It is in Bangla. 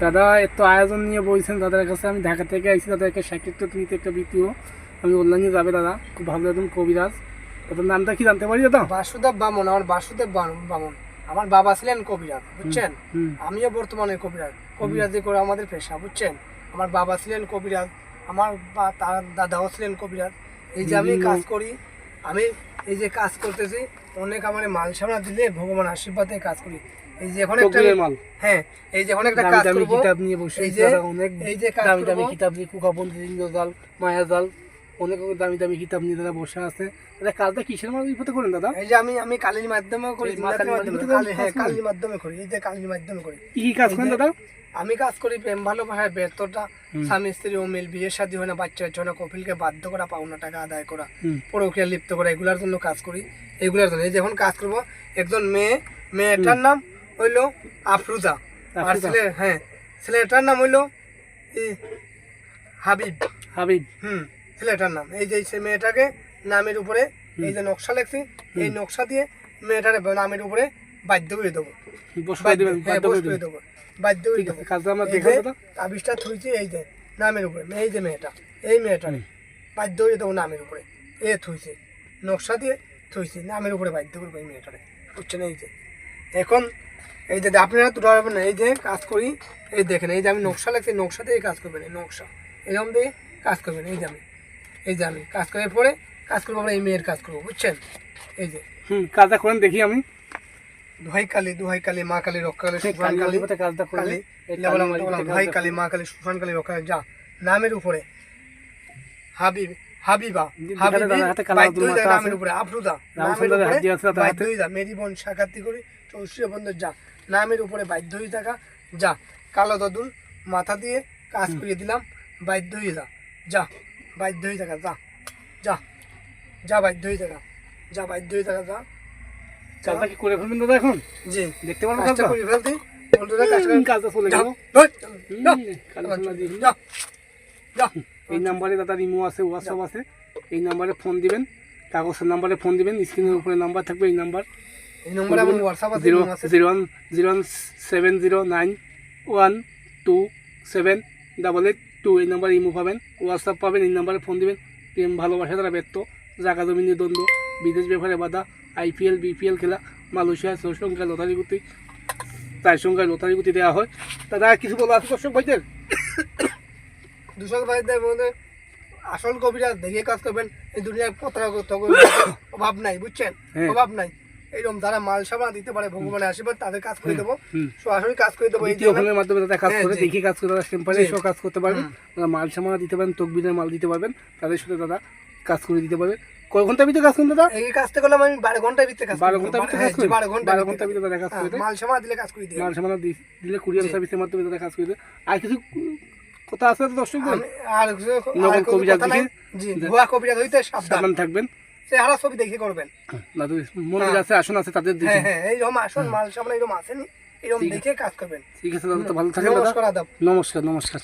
দাদা এত আয়োজন নিয়ে বলছেন দাদার কাছে। আমি ঢাকা থেকে দাদা একটা সাকিবটা নিতে একটা বিটিও আমি অনলাইনে যাবে দাদা। খুব ভালো একদম কবিরাজ। দাদার নামটা কি জানতে পারি দাদা? বাসুদেব বামন আমার বাসুদেব বামন। আমার বাবা ছিলেন কবিরাজ বুঝছেন? আমিও বর্তমানে কবিরাজ। কবিরাজি করে আমাদের পেশা বুঝছেন? আমার বাবা ছিলেন কবিরাজ আমার বা- তার দাদাও ছিলেন কবিরাজ। এই যে আমি কাজ করি আমি এই যে কাজ করতেছি অনেক আমার মাল সামনা দিলে ভগবান আশীর্বাদে কাজ করি। এই যে এখন একটা মাল। হ্যাঁ এই যে এখন একটা কাজ করব। কিতাব নিয়ে বসে এই যে অনেক এই যে দামি দামি কিতাব নিয়ে কুকাবন্দি ইন্দ্রজাল মায়াজাল অনেক দামি দামি কিতাব নিয়ে দাদা বসে আছে। দাদা কাজটা কিসের মাধ্যমে করেন দাদা? এই যে আমি আমি কালির মাধ্যমে করি হ্যাঁ কালির মাধ্যমে করি এই যে কালির মাধ্যমে করি। কি কি কাজ করেন দাদা? আমি কাজ করি প্রেম ভালোবাসার ব্যর্থতা। স্বামী স্ত্রী অমিল বিয়ে শাদী হয় না বাচ্চা হচ্ছে না কপিলকে বাধ্য করা পাওনা টাকা আদায় করা পরকিয়া লিপ্ত করা এগুলার জন্য কাজ করি এগুলার জন্য। এই যে এখন কাজ করব একজন মেয়ে মেয়েটার নাম হইল আফরুজা। আর ছেলে হ্যাঁ ছেলেটার নাম হইল হাবিব। হাবিব। হুম। ছেলেটার নাম। এই যে সে মেয়েটাকে নামের উপরে এই যে নকশা লেখছি এই নকশা দিয়ে মেয়েটার নামের উপরে বাধ্য করে দেবো। করে হ্যাঁ, বাধ্য করে করে দেবো। বাধ্য করে এই যে থুইছি এই যে নামের উপরে এই যে মেয়েটা এই মেয়েটা বাধ্য হয়ে দেবো নামের উপরে। এ থুইছে নকশা দিয়ে থুইছি নামের উপরে বাধ্য করব এই মেয়েটারে বুঝছেন? এই যে এখন এই যে আপনারা তো ডরাবেন না এই যে কাজ করি এই দেখেন এই যে আমি নকশা লাগছে নকশা দিয়ে কাজ করবেন এই নকশা এরকম দিয়ে কাজ করবেন এই যে আমি। এই যে আমি কাজ করার পরে কাজ করব আমরা এই মেয়ের কাজ করব বুঝছেন? এই যে। হুম কাজটা করেন দেখি আমি। দোহাই কালী দোহাই কালী মা কালী রক্ষা কালী সেই সুফান কালী কাজটা কালী মা কালী সুফান কালী রক্ষা যা। নামের উপরে। হাবিব নামের উপরে আফরুদা মেরি বোন করি বন্ধ যা। নামের উপরে বাধ্য হয়ে থাকা যা। কালো দাদুল মাথা দিয়ে কাজ করিয়ে দিলাম বাধ্য হয়ে যা যা। বাধ্য হয়ে থাকা যা যা যা বাধ্য হয়ে থাকা যা বাধ্য হয়ে থাকা যা। কাজটা কি করে ফেলবেন দাদা এখন? জি। দেখতে পারব কাজটা করে ফেলতি। বন্ধুরা কাজটা চলে গেল। এই নাম্বারে দাদা ইমো আছে হোয়াটসঅ্যাপ আছে এই নাম্বারে ফোন দিবেন কাগজের নাম্বারে ফোন দিবেন স্ক্রিনের উপরে নাম্বার থাকবে এই নাম্বার। এই নম্বরে আমার হোয়াটসঅ্যাপ আছে zero zero one zero seven zero nine one two seven double eight two এই নাম্বারে ইমো পাবেন হোয়াটসঅ্যাপ পাবেন এই নাম্বারে ফোন দিবেন। প্রেম ভালোবাসা দ্বারা ব্যর্থ জাগা জমি নিয়ে দ্বন্দ্ব বিদেশ ব্যাপারে বাধা আইপিএল বিপিএল খেলা মালয়েশিয়া সংখ্যা লটারি গুতি চার সংখ্যায় লটারি গুতি দেওয়া হয়। দাদা কিছু বলা আছে দর্শক ভাইদের? ভাইদের মধ্যে আসল কবিরা দেখে কাজ করবেন। এই দুনিয়ার পত্রা অভাব নাই বুঝছেন? হ্যাঁ। অভাব নাই। এইরকম যারা মাল সাবান দিতে পারে ভগবানের আশীর্বাদ তাদের কাজ করে দেবো। সরাসরি কাজ করে দেবো এই ফোনের মাধ্যমে কাজ হ্যাঁ, করে। দেখি কাজ করে দাদা টেম্পারে। কাজ করতে পারবেন দাদা মাল সামানা দিতে পারেন তকবিরের মাল দিতে পারবেন তাদের সাথে দাদা কাজ করে দিতে পারবেন কয় ঘণ্টার ভিতরে কাজ করেন দাদা? এই কাজটা করলাম আমি বারো ঘণ্টার ভিতরে কাজ বারো ঘণ্টার ভিতরে হ্যাঁ, কাজ জি, করেন? বারো ঘণ্টার বারো ঘণ্টার ভিতরে দাদা কাজ হ্যাঁ, করে মাল সামানা দিলে কাজ করে মাল সামানা দিলে কুরিয়ার সার্ভিসের মাধ্যমে দাদা কাজ করে আর কিছু কথা আছে আর কিছু- নকল কবিরাজ জি ভুয়া কবিরাজ হইতে সাবধান থাকবেন। সে হারা ছবি দেখে করবেন। দাদু মন্দির আছে আসন আছে তাদের হ্যাঁ হ্যাঁ এইরকম আসুন মাল সামনে এরকম আসেনি এরকম দেখে কাজ করবেন। ঠিক আছে দাদা তো ভালো থাকেন নমস্কার নমস্কার নমস্কার।